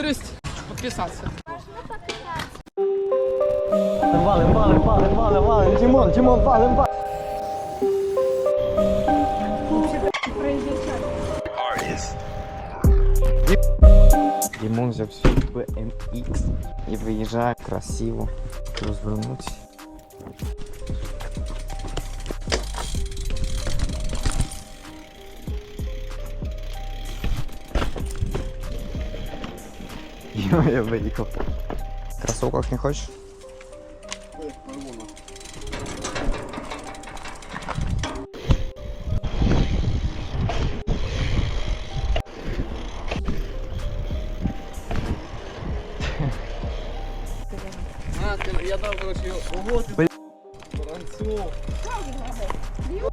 щедрость подписаться. Валим, валим, валим, валим, валим. Димон, Димон, валим, валим. Димон взяв свій BMX і виїжджає красиво розвернутися. Я виїхав. Кроссовках не хочеш? А, ты- я дал, короче, Ого, ты... Воронцов. Конечно.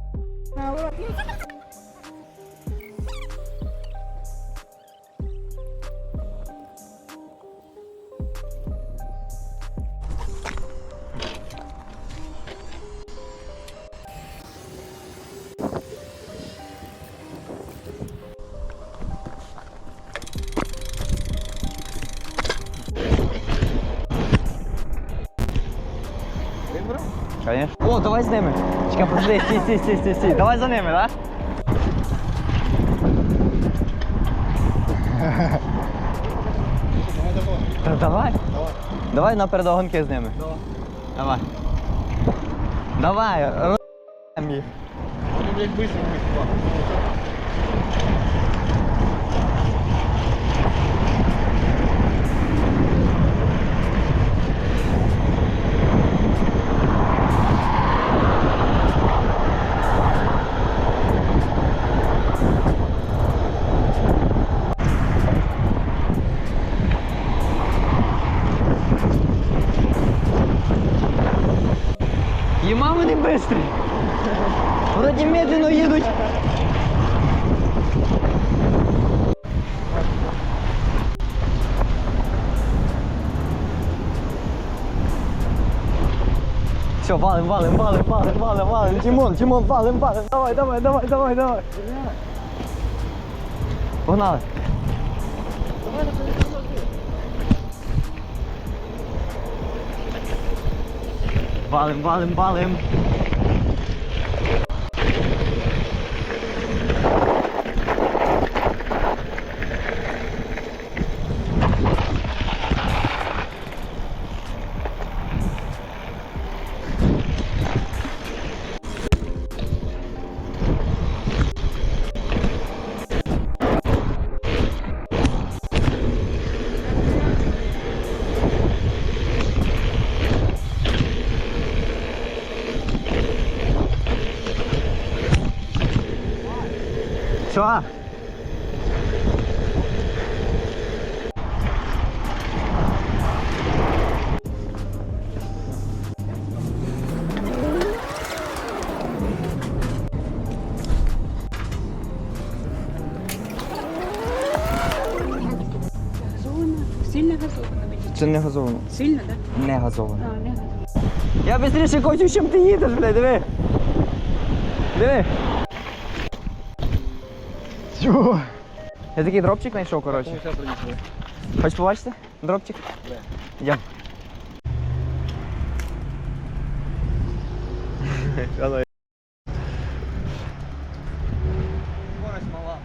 Подожди, стій, стій, стій, стій, стій. Давай за ними, да? Та давай. Давай на передогонки з ними. Давай. Давай. Давай, їх. Быстро будет. Єма вони бистрі. Вроді медленно їдуть. Все, валим, валим, валим, валим, валим, валим. Тимон, Тимон, валим, валим. Давай, давай, давай, давай, давай. Погнали. Валим, валим, валим. Газована, сильно газована мені. Це не газовано. Сильно, так? Не газовано. А, не газована. Я быстрее хочу, чим ти їдеш, блядь, диви. Диви. Чого? Я такий дропчик знайшов, коротше. Сейчас принесли. Хочеш побачити? Дропчик? Я. Скорость мала.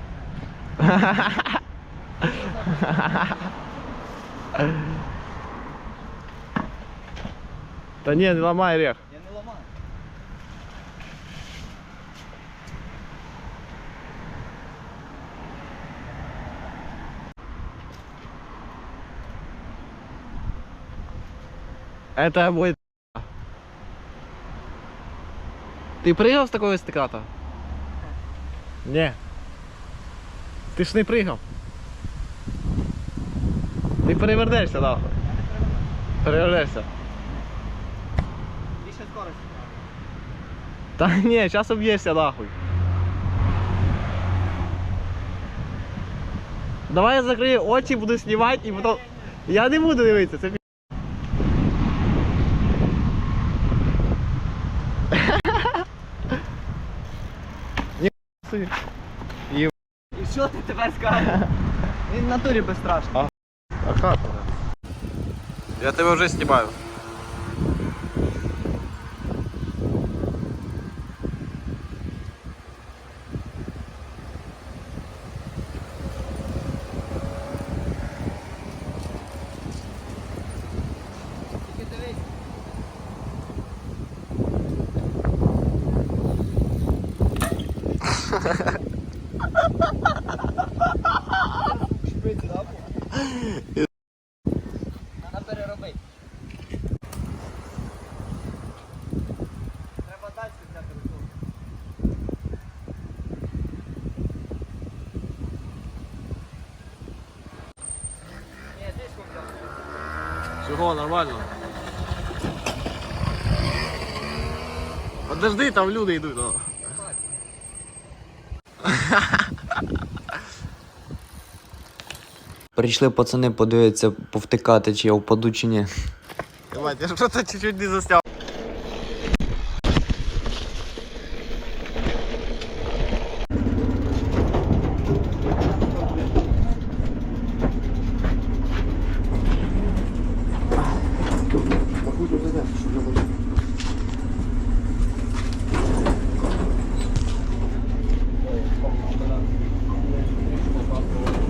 Та ні, не ламай рех. Я не ломаю. Это будет. Ти пригав з такого стиката? Ні. Ти ж не пригав. Ти перевернешся, нахуй. Перевернешся. Більше скорості. Та ні, зараз об'єшся нахуй. Давай я закрию очі, буду знімати і потім. Я не буду дивитися, це пі- Ні, собі. І що ти тепер скажеш? Він в натурі безстрашний. А хата. Я тебе вже знімаю. Чого, нормально? Подожди, там люди йдуть. О. Прийшли пацани подивитися, повтикати, чи я впаду, чи ні. Давайте, я что-то чуть-чуть не заснял.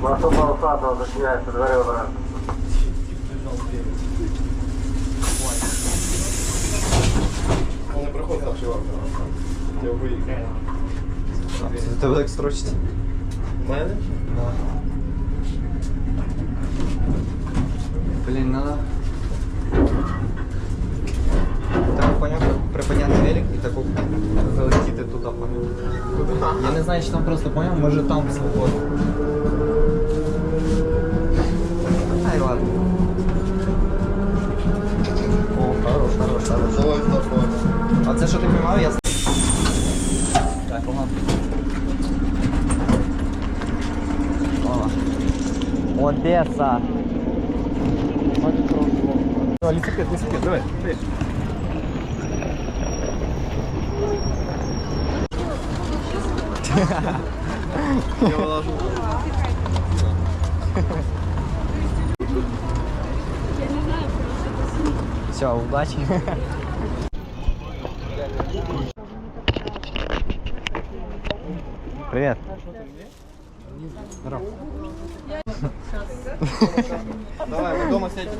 Наступного саду зачиняється двері обережно. Он не проходит вообще Я выехал. Це тебе так строчить? Мене? Блін, надо. Треба поняти, припиняти велик і таку залетіти туди, поняв. Я не знаю, чи там просто поняв, може там свободно. Давай такое. А це що ти піймав? Я... Так, ладно. Одеса. Лисипед, лисипед, давай. Я положу. Все, удачи. Давай, мы дома сядем.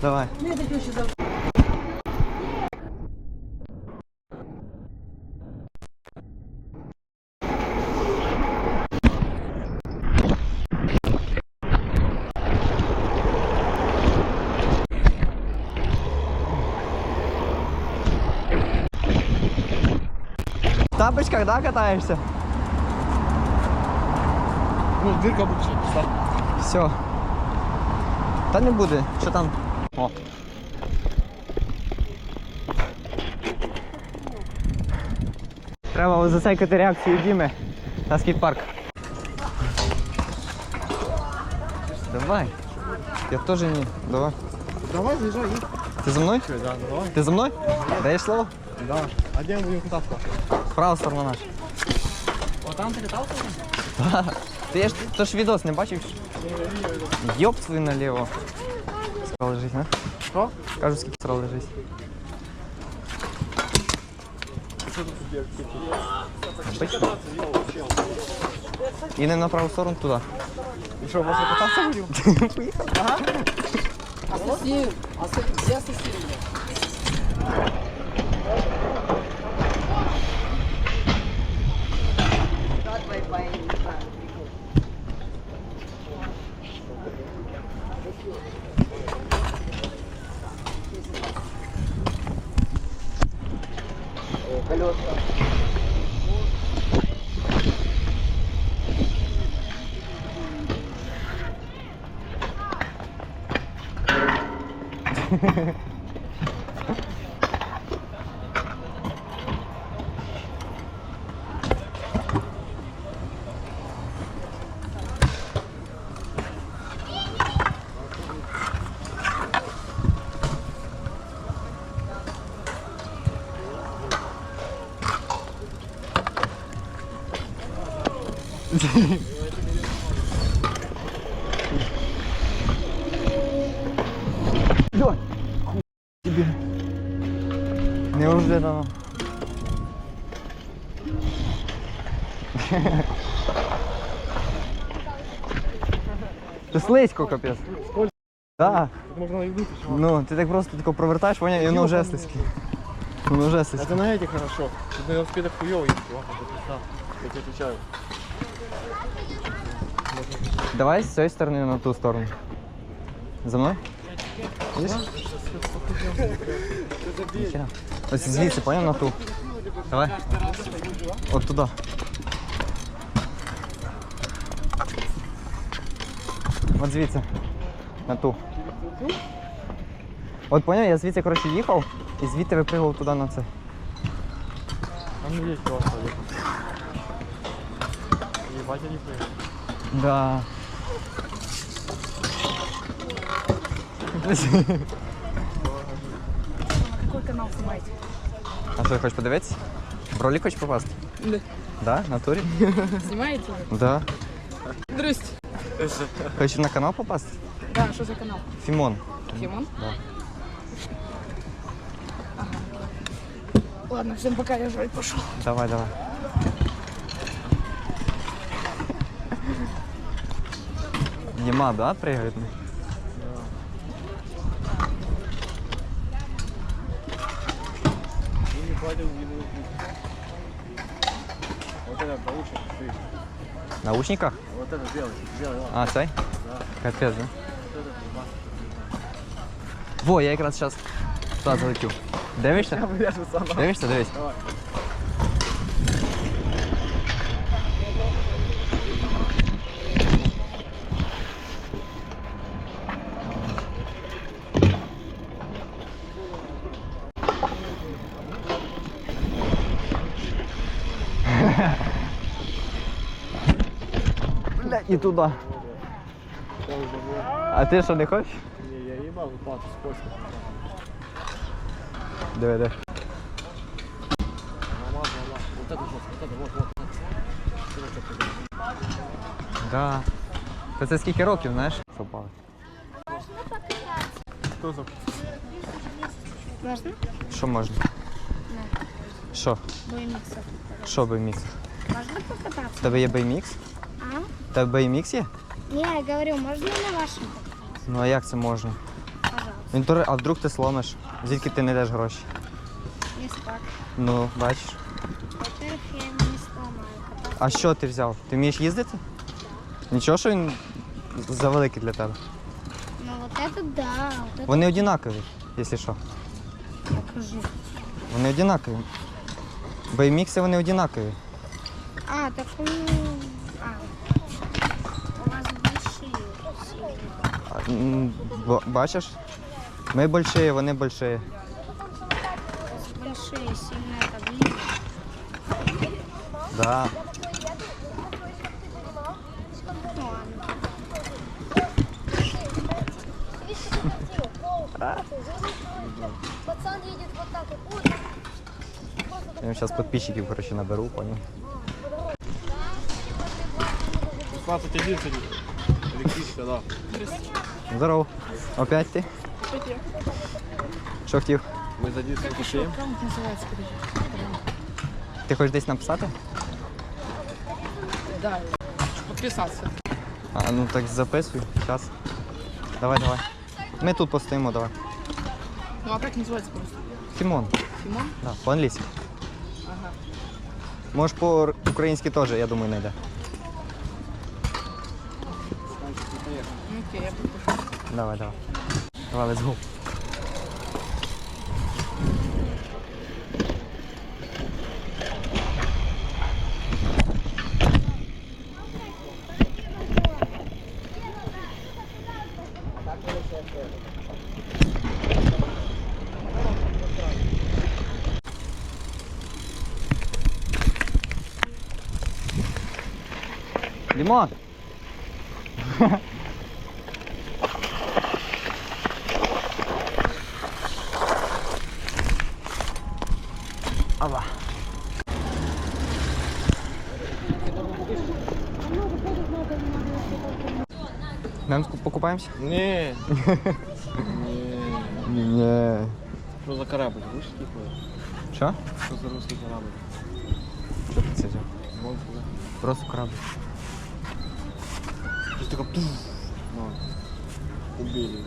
Давай. В тапочках, да, катаешься? Ну, дырка будет. Ставь. Все. Та не буде. Що там? О. Треба засекати реакцію Діми на скейт-парк. Давай. Я теж ні. Давай. Давай, заезжай. Ти за мною? Да, давай. Ти за мною? Даєш слово? Да. А где мы будем кататься? Права сторона наша. О, там ти катався? Ти я ж то ж відос не бачив? Йоп свою наліво. Справа лежить, а? Що? Кажу, скільки справа лежить. Обично. І не на праву сторону туди. И что, можно кататься будем? Поїхав. Асасін! Асасін! Де асасін? Yeah. Неожиданно. Це слизько, капець. Скользко. Так. Можна і вийти, чувак. Ну, ти так просто тако провертаєш, поняв, і воно вже слизьке. Воно вже слизьке. Это на этих хорошо. Тут на велосипедах хуёво есть, чувак, это пизда. Я тебе отвечаю. Давай з цієї сторони на ту сторону. За мною? Видиш? Ніхера. Ось звідси, поняв, на ту. Давай. От туди. От звідси. На ту. От поняв, я звідси, коротше, їхав і звідти випригав туди на це. Там есть просто. Ебать, я не понял. Да. Канал снимаете? А що, хочеш подивитися? В ролик хочеш попасти? Да. Да? В натурі? Снимаете? Да. Здрасте. Хочеш на канал попасти? Да, что за канал? Фімон. Тимон? Да. Ладно, всем пока, я жрать пошел. Давай, давай. Ема, да, прыгает? И не хватит виду. Вот это получше. Ты. В наушниках? Вот это сделай. Сделай, ладно. А, цей? Да. Капець, да? Вот это ебать. Во, я якраз зараз туди залетів. Дивишся? Я врежу сам. Дивишся, дивись. Давай. і туди. Я уже был. А ти що не хочеш? Не, я ебал, упал, ты скользко. Диви, диви. Мама, мама. Вот это вот, вот это вот, вот. Да. Та це скільки років, знаєш? Що впали? Кто за? Можно? Що можна? Що? Боемиксов. Що BMX? Можно покататься? В тебе є BMX? А? В тебе BMX є? Не, я говорю, можно на вашем? Ну а як це можна? Пожалуйста. Він то- а вдруг ти сломиш? Звідки ти не йдеш гроші? Без так. Ну, бачиш. Во-первых, я его не сломаю. Кататься. А що ти взяв? Ти вмієш їздити? Нічого, що він завеликий для тебе. Ну вот это да. Вот это Вони однакові, якщо що. покажи. Вони однакові. BMX вони однакові. А, так у... Бачиш? Ми больші, вони больші. У вас большие, сильные таблицы. Да. Ну ладно. Пацан едет вот так вот. Ой, Я зараз підписчиків, коротше, наберу, поняв. 16 11. Электричка, да. Здорово. Опять ти? Що хотів? Мы за 10 пишем. Аккаунт называется, подожди. Ти хочеш десь написати? Да. Подписаться. А, ну так записуй. Зараз. Давай, давай. Ми тут постоїмо, давай. Ну а как называется просто? Тимон. Тимон? Да, по-англійськи. Ага. Може по-українськи теж, я думаю, знайде. Ну, Окей, я подпишу. Давай, давай. Давай, let's go. Лимон! Нам покупаемся? Не. Не. Що за корабль? Ви ж типу, Що? що за русский корабль? Що ти це взяв? Вон туди. Просто корабль. Щось таке пуф. Ну, убили його.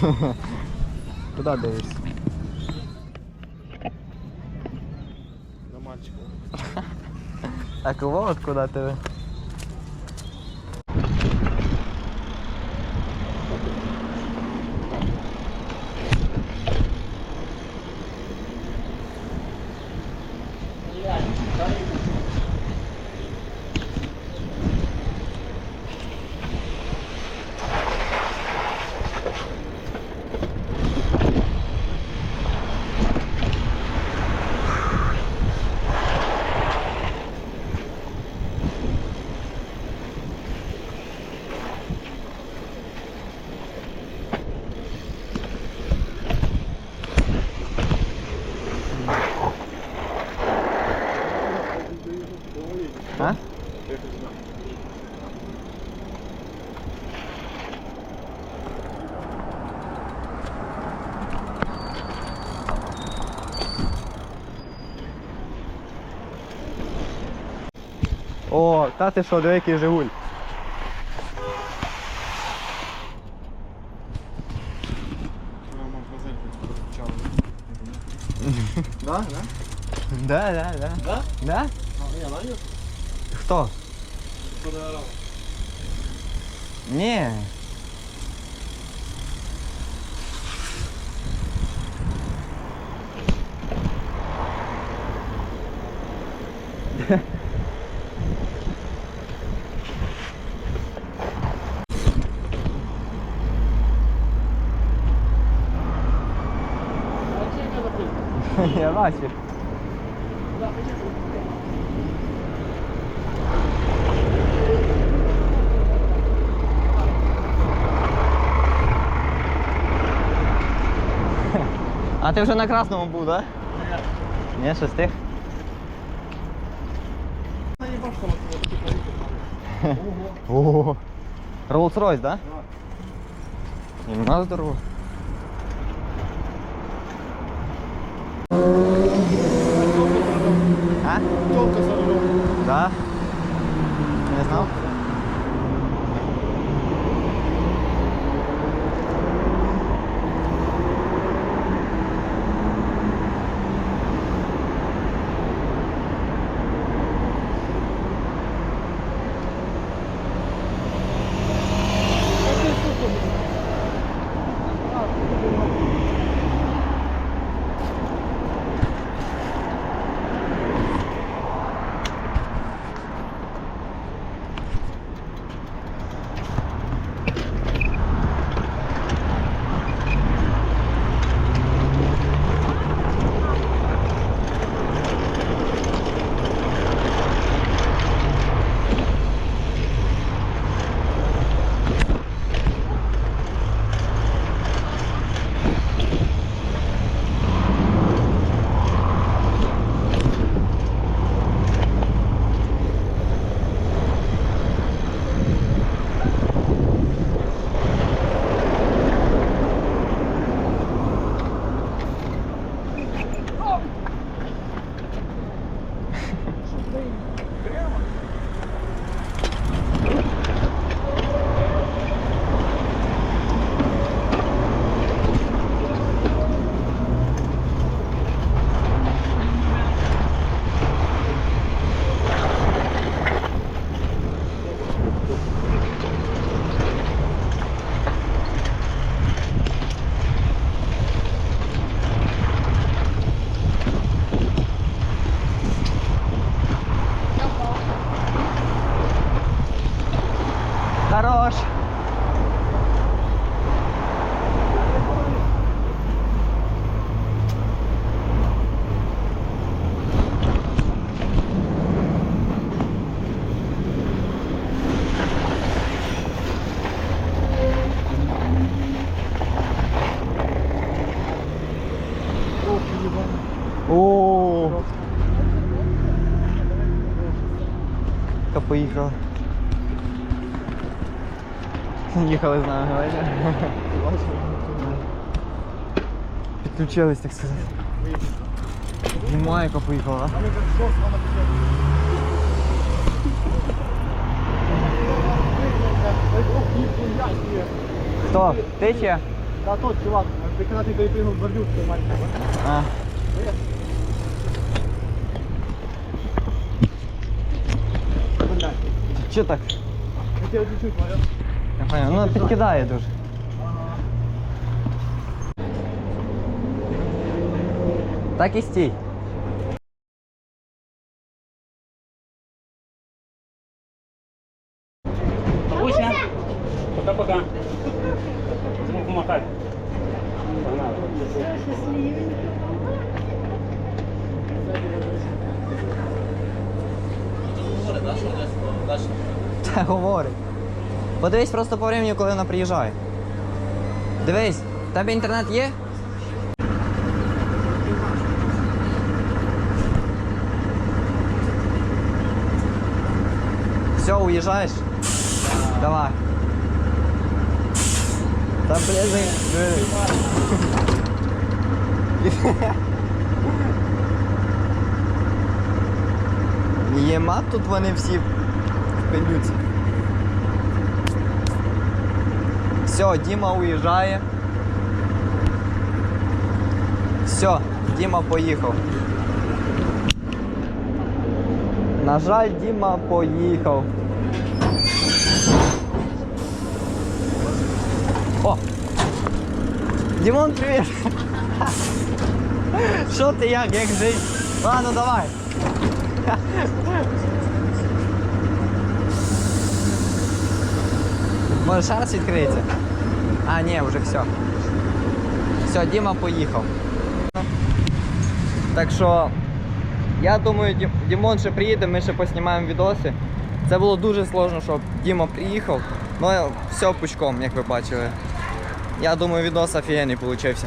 Куди дивишся? На мальчика. Так вот куда тебе. А? О, та ти що, диви, який Жигуль. Да, да? Да, да, да. Да? Да? А, я нанял? Хто? Не. Ні. Бачив. А ти вже на красному був, так? Да? Ні, ще стих. Ого. Rolls-Royce, да? І на здорово. А? Телка за рулем. Да? Не знав? Please. Їхали з нами, говорите? Підключились, так сказати. Немає, яка поїхала, да? Хто? Ти чи? Та тот чувак, ти коли ти пригнув бордюр, ти маленький. А. Чо так? Я тебе чуть-чуть, понял? Ну підкидає дуже. Так і стій. Подивись просто по времени, коли вона приїжджає. Дивись, в тебе інтернет є? Все, уїжджаєш? Давай. Та блядь, Єма тут вони всі в пилюці. Все, Діма уїжджає. Все, Діма поїхав. На жаль, Діма поїхав. О! Дімон, привіт! Що ти як, як жить? Ладно, давай. Може раз відкриється? А, ні, вже все. Все, Діма поїхав. Так що, я думаю, Дімон ще приїде, ми ще поснімаємо відоси. Це було дуже сложно, щоб Діма приїхав. Ну, все пучком, як ви бачили. Я думаю, відос офігенний получився.